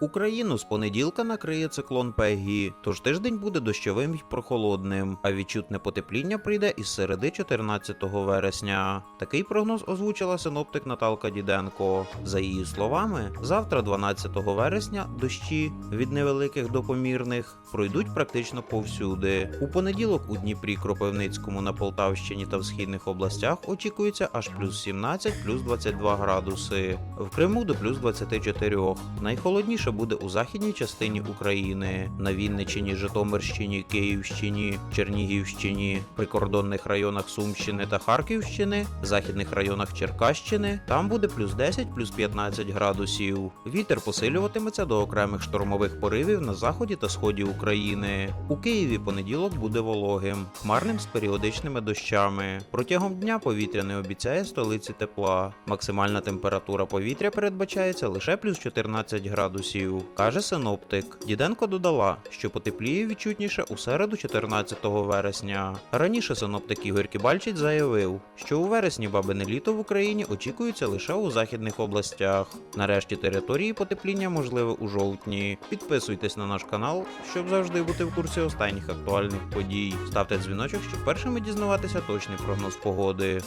Україну з понеділка накриє циклон Пегі, тож тиждень буде дощовим й прохолодним, а відчутне потепління прийде із середи 14 вересня. Такий прогноз озвучила синоптик Наталка Діденко. За її словами, завтра, 12 вересня, дощі від невеликих до помірних пройдуть практично повсюди. У понеділок у Дніпрі, Кропивницькому на Полтавщині та в східних областях очікується аж плюс 17, плюс 22 градуси. В Криму до плюс 24. Найхолодніше буде у західній частині України, на Вінниччині, Житомирщині, Київщині, Чернігівщині, прикордонних районах Сумщини та Харківщини, західних районах Черкащини. Там буде плюс 10, плюс 15 градусів. Вітер посилюватиметься до окремих штормових поривів на заході та сході України. У Києві понеділок буде вологим, хмарним з періодичними дощами. Протягом дня повітря не обіцяє столиці тепла. Максимальна температура повітря передбачається лише плюс 14 градусів, каже синоптик. Діденко додала, що потепліє відчутніше у середу 14 вересня. Раніше синоптик Ігор Кібальчич заявив, що у вересні бабине літо в Україні очікується лише у західних областях. Нарешті території потепління можливе у жовтні. Підписуйтесь на наш канал, щоб завжди бути в курсі останніх актуальних подій. Ставте дзвіночок, щоб першими дізнаватися точний прогноз погоди.